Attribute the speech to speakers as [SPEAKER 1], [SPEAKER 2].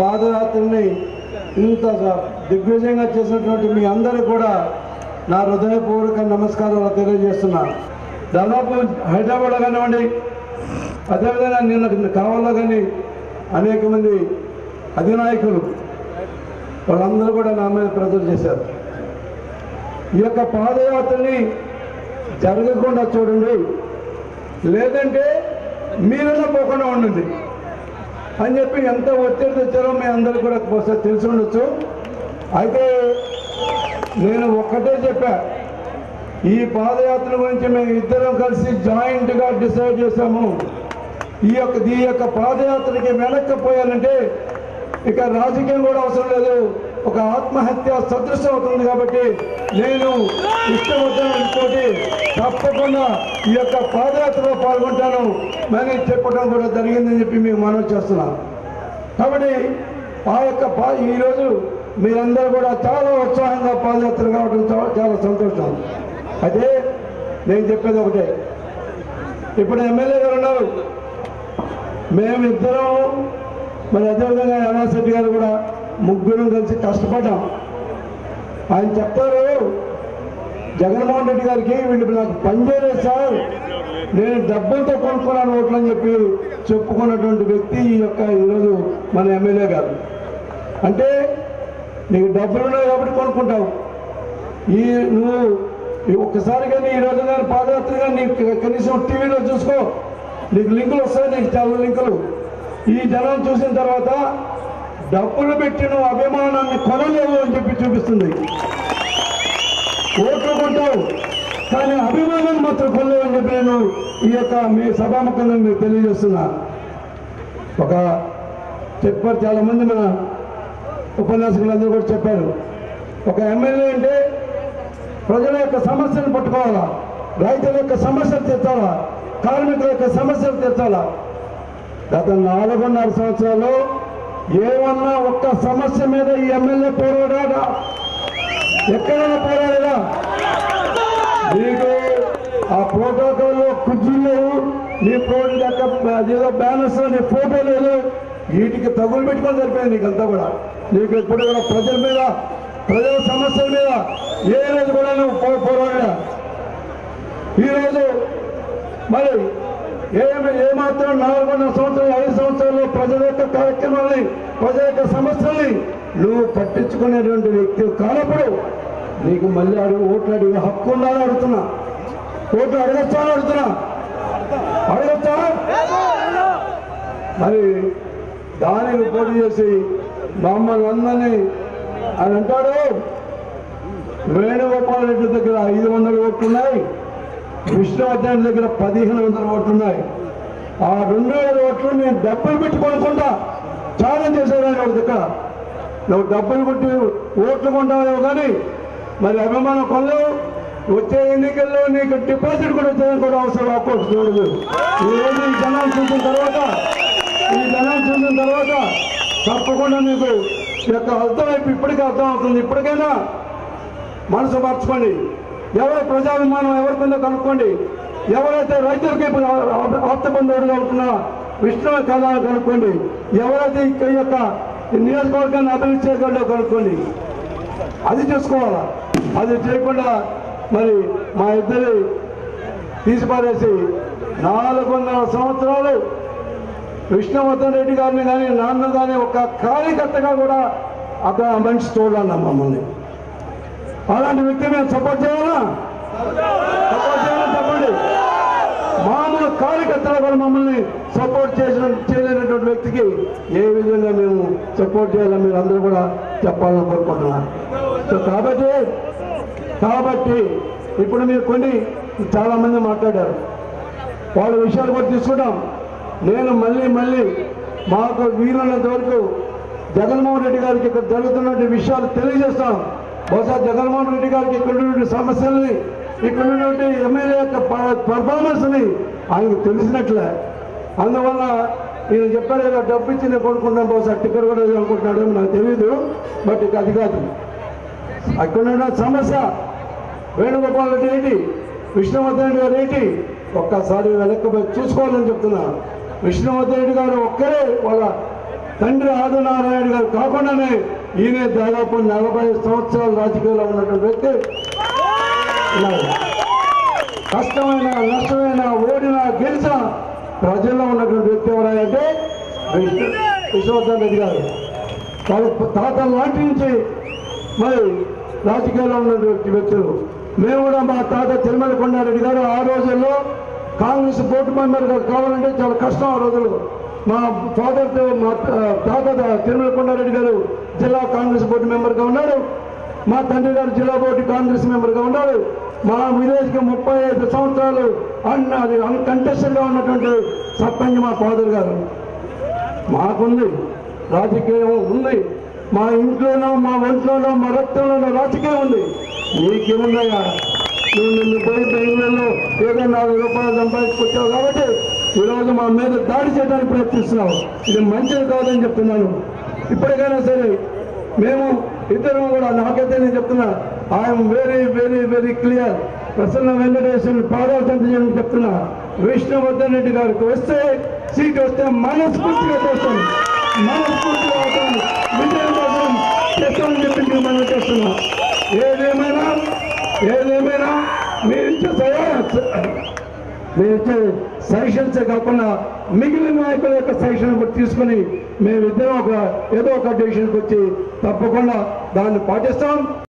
[SPEAKER 1] పాదయాత్రని ఇంత దిగ్విజయంగా చేసినటువంటి మీ అందరూ కూడా నా హృదయపూర్వక నమస్కారాలు తెలియజేస్తున్నాను దాదాపు హైదరాబాద్లో కానివ్వండి అదేవిధంగా నిన్న కావాలో కానీ అనేక మంది అధినాయకులు వాళ్ళందరూ కూడా నా మీద ప్రజలు చేశారు. ఈ యొక్క పాదయాత్రని జరగకుండా చూడండి. లేదంటే మీరన్నా పోకుండా ఉండండి. అని చెప్పి ఎంత ఒత్తిడి తెచ్చారో మీ అందరూ కూడా ఒకసారి తెలిసి ఉండొచ్చు. అయితే నేను ఒక్కటే చెప్పా ఈ పాదయాత్ర గురించి మేము ఇద్దరం కలిసి జాయింట్గా డిసైడ్ చేశాము. ఈ యొక్క ఈ యొక్క పాదయాత్రకి వెనక్కి పోయాలంటే ఇక రాజకీయం కూడా అవసరం లేదు. ఒక ఆత్మహత్య సదృశం అవుతుంది కాబట్టి నేను ఇష్టమతోటి తప్పకుండా ఈ యొక్క పాదయాత్రలో పాల్గొంటాను. మరి చెప్పడం కూడా జరిగిందని చెప్పి మీకు మనం చేస్తున్నాను కాబట్టి ఆ యొక్క పా ఈరోజు మీరందరూ కూడా చాలా ఉత్సాహంగా పాదయాత్ర కావడం చాలా సంతోషం. అయితే నేను చెప్పేది ఒకటే. ఇప్పుడు ఎమ్మెల్యే గారు ఉన్నారు. మేమిద్దరం మరి అదేవిధంగా యూనివర్సిటీ గారు కూడా ముగ్గురం కలిసి కష్టపడ్డాం. ఆయన చెప్తారు జగన్మోహన్ రెడ్డి గారికి వీళ్ళు నాకు పనిచేయలేదు సార్. నేను డబ్బులతో కొనుక్కున్నాను ఓట్లు అని చెప్పి చెప్పుకున్నటువంటి వ్యక్తి ఈ యొక్క ఈరోజు మన ఎమ్మెల్యే గారు. అంటే నీకు డబ్బులు ఉన్నాయి కాబట్టి కొనుక్కుంటావు. ఈ నువ్వు ఈ ఒక్కసారి కానీ ఈ రోజు కానీ పాదయాత్ర కానీ నీకు కనీసం టీవీలో చూసుకో. నీకు లింకులు వస్తాయి నీకు చాలా లింకులు. ఈ జనం చూసిన తర్వాత డబ్బులు పెట్టి నువ్వు అభిమానాన్ని కొనలేవు అని చెప్పి చూపిస్తుంది. ఓట్లు కొంటావు కానీ అభిమానాన్ని మాత్రం కొనలేవు అని చెప్పి నేను ఈ యొక్క మీ సభాముఖంగా మీరు తెలియజేస్తున్నా. ఒక చెప్పారు చాలా మంది మన ఉపన్యాసకులందరూ కూడా చెప్పారు. ఒక ఎమ్మెల్యే అంటే ప్రజల యొక్క సమస్యను పట్టుకోవాలా? రైతుల యొక్క సమస్యలు తీర్చాలా? కార్మికుల యొక్క సమస్యలు తీర్చాలా? గత నాలుగున్నర సంవత్సరాలు ఏమన్నా ఒక్క సమస్య మీద ఈ ఎమ్మెల్యే పోరాడా ఎక్కడైనా పోరాడదా నీకు ఆ ప్రోటోకాల్లో కుర్చీలు లేవు నీ ఫోన్ ఏదో బ్యానర్స్ నీ ఫోటో లేదు వీటికి తగులు పెట్టుకొని సరిపోయింది నీకంతా కూడా. నీకు ఎప్పుడు కూడా ప్రజల మీద ప్రజల సమస్యల మీద ఏ రోజు కూడా నువ్వు పోరాడా ఈరోజు మరి ఏమాత్రం నాలుగున్నర సంవత్సరాలు ఐదు సంవత్సరాలు ప్రజల యొక్క కార్యక్రమాలని ప్రజల యొక్క సమస్యల్ని నువ్వు పట్టించుకునేటువంటి వ్యక్తి కానప్పుడు నీకు మళ్ళీ అడుగు ఓట్లు అడిగే హక్కు ఉందని అడుగుతున్నా. ఓట్లు అడగచ్చా అని అడుగుతున్నా. అడగచ్చా? మరి దానికి పోటీ చేసి మమ్మల్ని అందరినీ అని అంటాడు వేణుగోపాల్ రెడ్డి దగ్గర ఐదు వందల ఓట్లున్నాయి. విష్ణువర్ధన్ దగ్గర పదిహేను వందల ఓట్లు ఉన్నాయి. ఆ రెండు వేల ఓట్లు నేను డబ్బులు పెట్టి కొనుక్కుంటా. ఛాలెంజ్ చేసేదాన్ని ఒక దగ్గర. నువ్వు డబ్బులు కొట్టి ఓట్లు కొంటావు కానీ మరి అభిమానం కొనలేవు. వచ్చే ఎన్నికల్లో నీకు డిపాజిట్ కూడా వచ్చేదని కూడా అవసరం అప్పుడు చూడదు. ఈ రోజు ఈ జనాలు చూసిన తర్వాత ఈ జనాలు చూసిన తర్వాత తప్పకుండా మీకు యొక్క యొక్క అర్థమైపు ఇప్పటికే అర్థం అవుతుంది. ఇప్పటికైనా మనసు మార్చుకోండి. ఎవరు ప్రజాభిమానం ఎవరికిందో కనుక్కోండి. ఎవరైతే రైతులకి ఆప్తబంధువుడుగా ఉంటున్న విష్ణు కళ కనుక్కోండి. ఎవరైతే ఈ యొక్క నియోజకవర్గాన్ని అభివృద్ధి చేయగలడో కనుక్కోండి. అది చూసుకోవాలా? అది చేయకుండా మరి మా ఇద్దరి తీసిపారేసి నాలుగున్నర సంవత్సరాలు విష్ణువర్ధన్ రెడ్డి గారిని కానీ నాన్న కానీ ఒక కార్యకర్తగా కూడా అక్కడ మనిషి చూడాలన్నా మమ్మల్ని. అలాంటి వ్యక్తి మేము సపోర్ట్ చేయాలా? సపోర్ట్ చేయాలని చెప్పండి. మామూలు కార్యకర్తలు కూడా మమ్మల్ని సపోర్ట్ చేసిన చేయలేనటువంటి వ్యక్తికి ఏ విధంగా మేము సపోర్ట్ చేయాలని మీరు అందరూ కూడా చెప్పాలని కోరుకుంటున్నాను సో కాబట్టి కాబట్టి ఇప్పుడు మీరు కొన్ని చాలామంది మాట్లాడారు. వాళ్ళ విషయాలు కూడా తీసుకుంటాం. నేను మళ్ళీ మళ్ళీ మాకు వీలున్నంత వరకు జగన్మోహన్ రెడ్డి గారికి ఇక్కడ జరుగుతున్నటువంటి విషయాలు తెలియజేస్తాం. బహుశా జగన్మోహన్ రెడ్డి గారికి ఇక్కడ ఉన్నటువంటి సమస్యల్ని ఇక్కడ ఉన్నటువంటి ఎమ్మెల్యే యొక్క పర్ఫార్మెన్స్ని ఆయనకు తెలిసినట్లే. అందువల్ల ఈయన చెప్పారు ఏదో డబ్బు ఇచ్చి నేను కొనుక్కుంటాం బహుశా టికెట్ కూడా అనుకుంటున్నాడు నాకు తెలియదు బట్ ఇక అది కాదు. అక్కడ ఉన్న సమస్య వేణుగోపాల్ రెడ్డి ఏంటి? విష్ణువర్ధన్ రెడ్డి గారు ఏంటి? ఒక్కసారి వెనక్కి పోయి చూసుకోవాలని చెప్తున్నా. విష్ణువర్ధన్ రెడ్డి గారు ఒక్కరే వాళ్ళ తండ్రి ఆదినారాయణ గారు కాకుండానే ఈయన దాదాపు నలభై సంవత్సరాల రాజకీయాల్లో ఉన్నటువంటి వ్యక్తి. ఉన్నారు. కష్టమైన నష్టమైన ఓడినా గెలిచిన ప్రజల్లో ఉన్నటువంటి వ్యక్తి ఎవరంటే విశ్వవర్ధన్ రెడ్డి గారు. వాళ్ళ తాతల లాంటి నుంచి మరి రాజకీయాల్లో ఉన్నటువంటి వ్యక్తులు. మేము కూడా మా తాత తిరుమల కొండారెడ్డి గారు ఆ రోజుల్లో కాంగ్రెస్ బోర్డు మెంబర్గా కావాలంటే చాలా కష్టం ఆ రోజులు మా ఫాదర్ మా తాత తిరుమల కొండారెడ్డి గారు జిల్లా కాంగ్రెస్ బోర్డు మెంబర్గా ఉన్నారు. మా తండ్రి గారు జిల్లా బోర్డు కాంగ్రెస్ మెంబర్గా ఉన్నాడు మా విలేజ్కి ముప్పై ఐదు సంవత్సరాలు అన్న అది అన్కంటెస్టెడ్గా ఉన్నటువంటి సర్పంచ్ మా ఫాదర్ గారు. మాకుంది రాజకీయం ఉంది. మా ఇంట్లోనో మా ఒంట్లోనో మా రక్తంలోనో రాజకీయం ఉంది. నీకేముందయ్యా నువ్వు నిన్ను పోయి బెంగళూరులో ఏదో నాలుగు రూపాయలు సంపాదించుకొచ్చావు కాబట్టి ఈరోజు మా మీద దాడి చేయడానికి ప్రయత్నిస్తున్నాం. ఇది మంచిది కాదని చెప్తున్నాను. ఇప్పటికైనా సరే మేము ఇద్దరం కూడా నాకైతే నేను చెప్తున్నా I'm very very very clear Prasanna వెంకటేశ్వరుని పాదార్థం చేయడం చెప్తున్నా. విష్ణువర్ధన్ రెడ్డి గారికి వస్తే సీట్ వస్తే మనస్ఫూర్తిగా చేస్తాను మనస్ఫూర్తిగా అవుతాను విజయం కోసం చేస్తామని చెప్పి మనం చేస్తున్నా. ఏదేమైనా ఏదేమైనా మీరు ఇచ్చే మేము ఇచ్చే సజెషన్స్ కాకుండా మిగిలిన నాయకుల యొక్క సజెషన్ కూడా తీసుకుని మేమిద్దరం ఒక ఏదో ఒక డెసిషన్కి వచ్చి తప్పకుండా దాన్ని పాటిస్తాం.